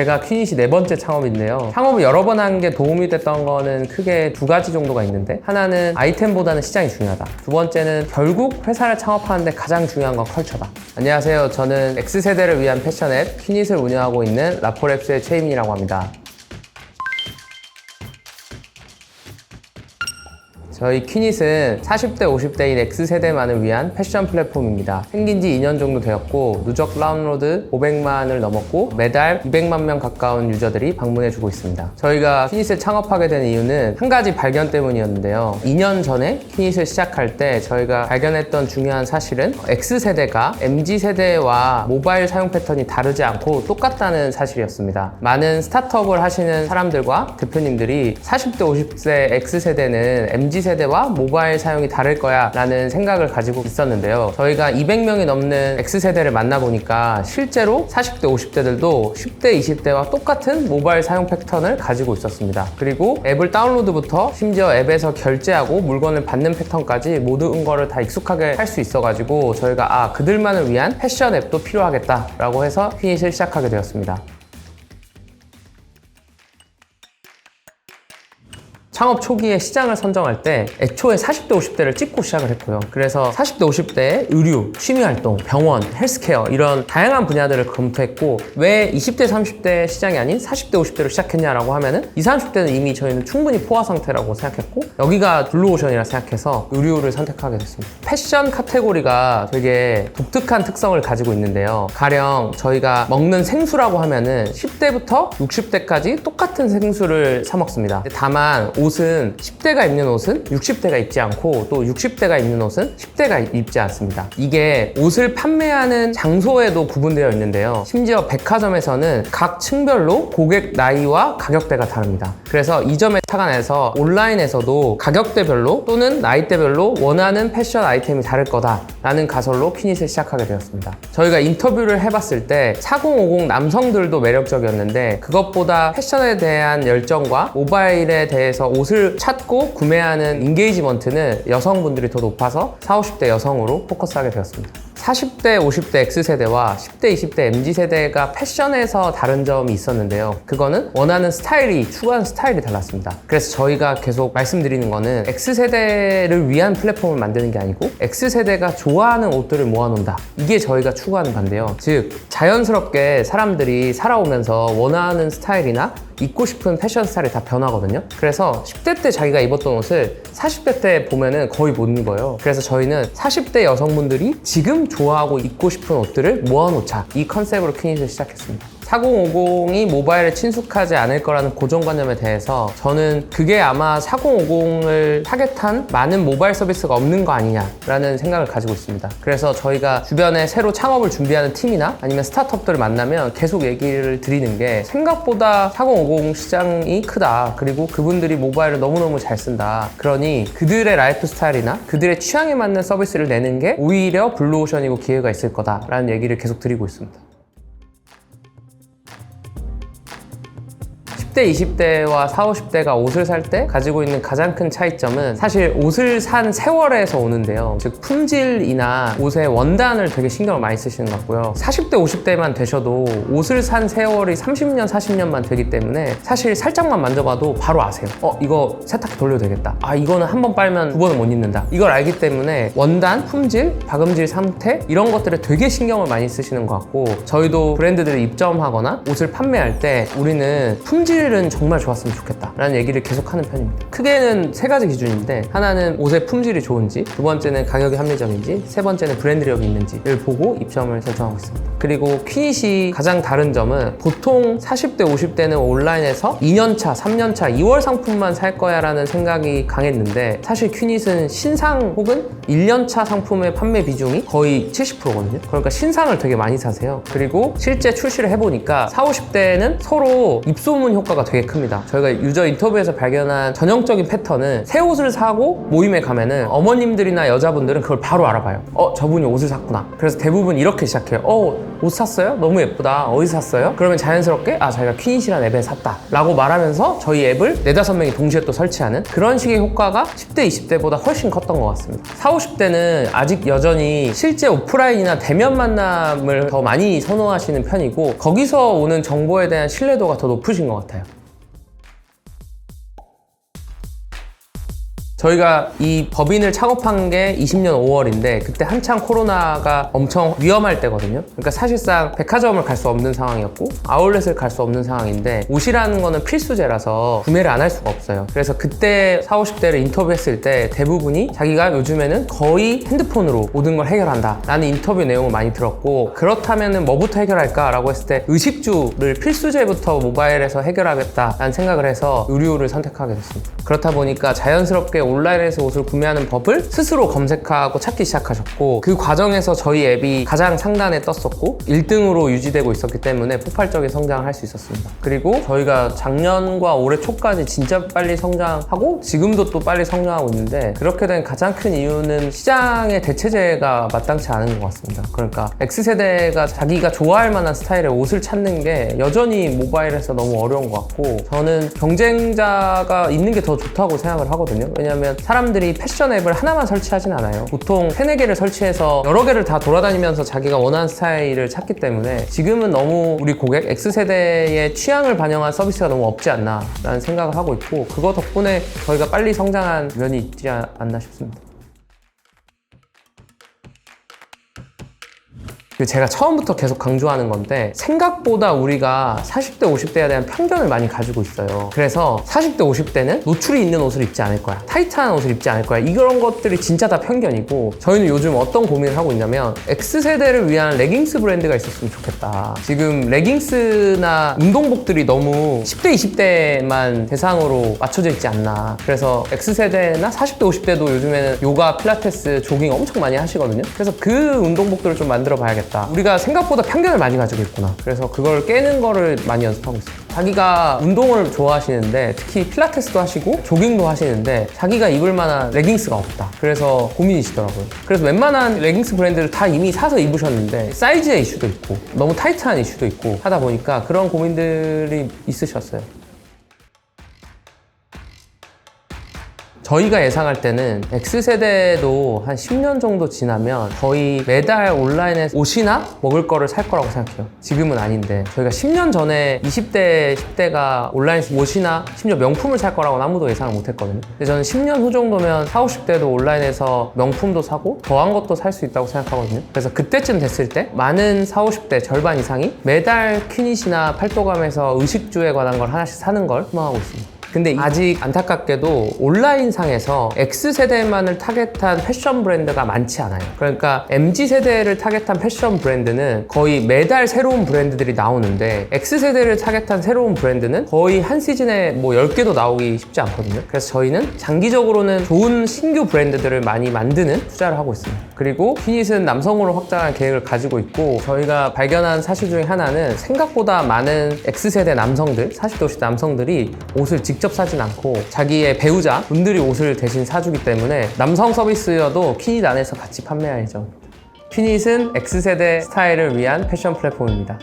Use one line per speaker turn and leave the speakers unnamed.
제가 퀴닛이 네 번째 창업인데요. 창업을 여러 번 한 게 도움이 됐던 거는 크게 두 가지 정도가 있는데 하나는 아이템보다는 시장이 중요하다. 두 번째는 결국 회사를 창업하는데 가장 중요한 건 컬처다. 안녕하세요. 저는 X세대를 위한 패션 앱 퀴닛을 운영하고 있는 라포랩스의 최희민이라고 합니다. 저희 퀴닛은 40대, 50대인 X세대만을 위한 패션 플랫폼입니다. 생긴 지 2년 정도 되었고, 누적 다운로드 500만을 넘었고, 매달 200만 명 가까운 유저들이 방문해주고 있습니다. 저희가 퀴닛을 창업하게 된 이유는 한 가지 발견 때문이었는데요. 2년 전에 퀴닛을 시작할 때 저희가 발견했던 중요한 사실은 X세대가 MZ세대와 모바일 사용 패턴이 다르지 않고 똑같다는 사실이었습니다. 많은 스타트업을 하시는 사람들과 대표님들이 40대, 50세 X세대는 MZ세대 와 모바일 사용이 다를 거야 라는 생각을 가지고 있었는데요. 저희가 200명이 넘는 X세대를 만나보니까 실제로 40대, 50대들도 10대, 20대와 똑같은 모바일 사용 패턴을 가지고 있었습니다. 그리고 앱을 다운로드부터 심지어 앱에서 결제하고 물건을 받는 패턴까지 모든 거를 다 익숙하게 할 수 있어가지고 저희가 아 그들만을 위한 패션 앱도 필요하겠다라고 해서 퀴닛을 시작하게 되었습니다. 창업 초기에 시장을 선정할 때 애초에 40대, 50대를 찍고 시작을 했고요. 그래서 40대, 50대의 의류, 취미활동, 병원, 헬스케어 이런 다양한 분야들을 검토했고 왜 20대, 30대 시장이 아닌 40대, 50대로 시작했냐라고 하면은 20, 30대는 이미 저희는 충분히 포화 상태라고 생각했고 여기가 블루오션이라 생각해서 의류를 선택하게 됐습니다. 패션 카테고리가 되게 독특한 특성을 가지고 있는데요. 가령 저희가 먹는 생수라고 하면은 10대부터 60대까지 똑같은 생수를 사 먹습니다. 다만 옷은 10대가 입는 옷은 60대가 입지 않고 또 60대가 입는 옷은 10대가 입지 않습니다. 이게 옷을 판매하는 장소에도 구분되어 있는데요. 심지어 백화점에서는 각 층별로 고객 나이와 가격대가 다릅니다. 그래서 이 점에 착안해서 온라인에서도 가격대별로 또는 나이대별로 원하는 패션 아이템이 다를 거다라는 가설로 퀴닛을 시작하게 되었습니다. 저희가 인터뷰를 해봤을 때 4050 남성들도 매력적이었는데 그것보다 패션에 대한 열정과 모바일에 대해서 옷을 찾고 구매하는 인게이지먼트는 여성분들이 더 높아서 40, 50대 여성으로 포커스하게 되었습니다. 40대, 50대 X세대와 10대, 20대 MZ세대가 패션에서 다른 점이 있었는데요. 그거는 원하는 스타일이, 추구하는 스타일이 달랐습니다. 그래서 저희가 계속 말씀드리는 거는 X세대를 위한 플랫폼을 만드는 게 아니고 X세대가 좋아하는 옷들을 모아놓는다. 이게 저희가 추구하는 반대요. 즉, 자연스럽게 사람들이 살아오면서 원하는 스타일이나 입고 싶은 패션 스타일이 다 변하거든요. 그래서 10대 때 자기가 입었던 옷을 40대 때 보면은 거의 못 입어요. 그래서 저희는 40대 여성분들이 지금 좋아하고 입고 싶은 옷들을 모아놓자. 이 컨셉으로 퀴닛을 시작했습니다. 4050이 모바일에 친숙하지 않을 거라는 고정관념에 대해서 저는 그게 아마 4050을 타겟한 많은 모바일 서비스가 없는 거 아니냐라는 생각을 가지고 있습니다. 그래서 저희가 주변에 새로 창업을 준비하는 팀이나 아니면 스타트업들을 만나면 계속 얘기를 드리는 게 생각보다 4050 시장이 크다. 그리고 그분들이 모바일을 너무너무 잘 쓴다. 그러니 그들의 라이프 스타일이나 그들의 취향에 맞는 서비스를 내는 게 오히려 블루오션이고 기회가 있을 거다라는 얘기를 계속 드리고 있습니다. 10대, 20대와 40, 50대가 옷을 살 때 가지고 있는 가장 큰 차이점은 사실 옷을 산 세월에서 오는데요. 즉, 품질이나 옷의 원단을 되게 신경을 많이 쓰시는 것 같고요. 40대, 50대만 되셔도 옷을 산 세월이 30년, 40년만 되기 때문에 사실 살짝만 만져봐도 바로 아세요. 어, 이거 세탁기 돌려도 되겠다. 아, 이거는 한 번 빨면 두 번은 못 입는다. 이걸 알기 때문에 원단, 품질, 박음질 상태 이런 것들에 되게 신경을 많이 쓰시는 것 같고 저희도 브랜드들을 입점하거나 옷을 판매할 때 우리는 품질은 정말 좋았으면 좋겠다 라는 얘기를 계속 하는 편입니다. 크게는 세 가지 기준인데 하나는 옷의 품질이 좋은지 두 번째는 가격이 합리적인지 세 번째는 브랜드력이 있는지를 보고 입점을 결정하고 있습니다. 그리고 퀴닛이 가장 다른 점은 보통 40대 50대는 온라인에서 2년차 3년차 2월 상품만 살 거야 라는 생각이 강했는데 사실 퀴닛은 신상 혹은 1년차 상품의 판매 비중이 거의 70%거든요. 그러니까 신상을 되게 많이 사세요. 그리고 실제 출시를 해보니까 40, 50대는 서로 입소문 효과 효과가 되게 큽니다. 저희가 유저 인터뷰에서 발견한 전형적인 패턴은 새 옷을 사고 모임에 가면은 어머님들이나 여자분들은 그걸 바로 알아봐요. 어, 저분이 옷을 샀구나. 그래서 대부분 이렇게 시작해요. 어, 옷 샀어요? 너무 예쁘다. 어디서 샀어요? 그러면 자연스럽게 아, 자기가 퀸이시란 앱에 샀다. 라고 말하면서 저희 앱을 네다섯 명이 동시에 또 설치하는 그런 식의 효과가 10대, 20대보다 훨씬 컸던 것 같습니다. 40, 50대는 아직 여전히 실제 오프라인이나 대면 만남을 더 많이 선호하시는 편이고 거기서 오는 정보에 대한 신뢰도가 더 높으신 것 같아요. 저희가 이 법인을 창업한 게 20년 5월인데 그때 한창 코로나가 엄청 위험할 때거든요. 그러니까 사실상 백화점을 갈 수 없는 상황이었고 아울렛을 갈 수 없는 상황인데 옷이라는 거는 필수제라서 구매를 안 할 수가 없어요. 그래서 그때 40, 50대를 인터뷰했을 때 대부분이 자기가 요즘에는 거의 핸드폰으로 모든 걸 해결한다. 라는 인터뷰 내용을 많이 들었고 그렇다면 뭐부터 해결할까라고 했을 때 의식주를 필수제부터 모바일에서 해결하겠다라는 생각을 해서 의류를 선택하게 됐습니다. 그렇다 보니까 자연스럽게 온라인에서 옷을 구매하는 법을 스스로 검색하고 찾기 시작하셨고 그 과정에서 저희 앱이 가장 상단에 떴었고 1등으로 유지되고 있었기 때문에 폭발적인 성장을 할 수 있었습니다. 그리고 저희가 작년과 올해 초까지 진짜 빨리 성장하고 지금도 또 빨리 성장하고 있는데 그렇게 된 가장 큰 이유는 시장의 대체제가 마땅치 않은 것 같습니다. 그러니까 X세대가 자기가 좋아할 만한 스타일의 옷을 찾는 게 여전히 모바일에서 너무 어려운 것 같고 저는 경쟁자가 있는 게 더 좋다고 생각을 하거든요. 왜냐하면 사람들이 패션 앱을 하나만 설치하진 않아요. 보통 세네 개를 설치해서 여러 개를 다 돌아다니면서 자기가 원하는 스타일을 찾기 때문에 지금은 너무 우리 고객 X세대의 취향을 반영한 서비스가 너무 없지 않나 라는 생각을 하고 있고 그거 덕분에 저희가 빨리 성장한 면이 있지 않나 싶습니다. 제가 처음부터 계속 강조하는 건데 생각보다 우리가 40대, 50대에 대한 편견을 많이 가지고 있어요. 그래서 40대, 50대는 노출이 있는 옷을 입지 않을 거야. 타이트한 옷을 입지 않을 거야. 이런 것들이 진짜 다 편견이고 저희는 요즘 어떤 고민을 하고 있냐면 X세대를 위한 레깅스 브랜드가 있었으면 좋겠다. 지금 레깅스나 운동복들이 너무 10대, 20대만 대상으로 맞춰져 있지 않나. 그래서 X세대나 40대, 50대도 요즘에는 요가, 필라테스, 조깅 엄청 많이 하시거든요. 그래서 그 운동복들을 좀 만들어 봐야겠다. 우리가 생각보다 편견을 많이 가지고 있구나. 그래서 그걸 깨는 거를 많이 연습하고 있어요. 자기가 운동을 좋아하시는데 특히 필라테스도 하시고 조깅도 하시는데 자기가 입을 만한 레깅스가 없다. 그래서 고민이시더라고요. 그래서 웬만한 레깅스 브랜드를 다 이미 사서 입으셨는데 사이즈의 이슈도 있고 너무 타이트한 이슈도 있고 하다 보니까 그런 고민들이 있으셨어요. 저희가 예상할 때는 X세대도 한 10년 정도 지나면 거의 매달 온라인에서 옷이나 먹을 거를 살 거라고 생각해요. 지금은 아닌데 저희가 10년 전에 20대, 10대가 온라인에서 옷이나 심지어 명품을 살 거라고는 아무도 예상을 못 했거든요. 근데 저는 10년 후 정도면 40, 50대도 온라인에서 명품도 사고 더한 것도 살 수 있다고 생각하거든요. 그래서 그때쯤 됐을 때 많은 40, 50대 절반 이상이 매달 퀴닛이나 팔도감에서 의식주에 관한 걸 하나씩 사는 걸 희망하고 있습니다. 근데 아직 안타깝게도 온라인상에서 X세대만을 타겟한 패션 브랜드가 많지 않아요. 그러니까 MZ세대를 타겟한 패션 브랜드는 거의 매달 새로운 브랜드들이 나오는데 X세대를 타겟한 새로운 브랜드는 거의 한 시즌에 뭐 10개도 나오기 쉽지 않거든요. 그래서 저희는 장기적으로는 좋은 신규 브랜드들을 많이 만드는 투자를 하고 있습니다. 그리고 피닛은 남성으로 확장할 계획을 가지고 있고 저희가 발견한 사실 중에 하나는 생각보다 많은 X세대 남성들, 40대 50대 남성들이 옷을 직접 사진 않고 자기의 배우자 분들이 옷을 대신 사주기 때문에 남성 서비스여도 퀴닛 안에서 같이 판매할 예정입니다. 퀴닛은 X세대 스타일을 위한 패션 플랫폼입니다.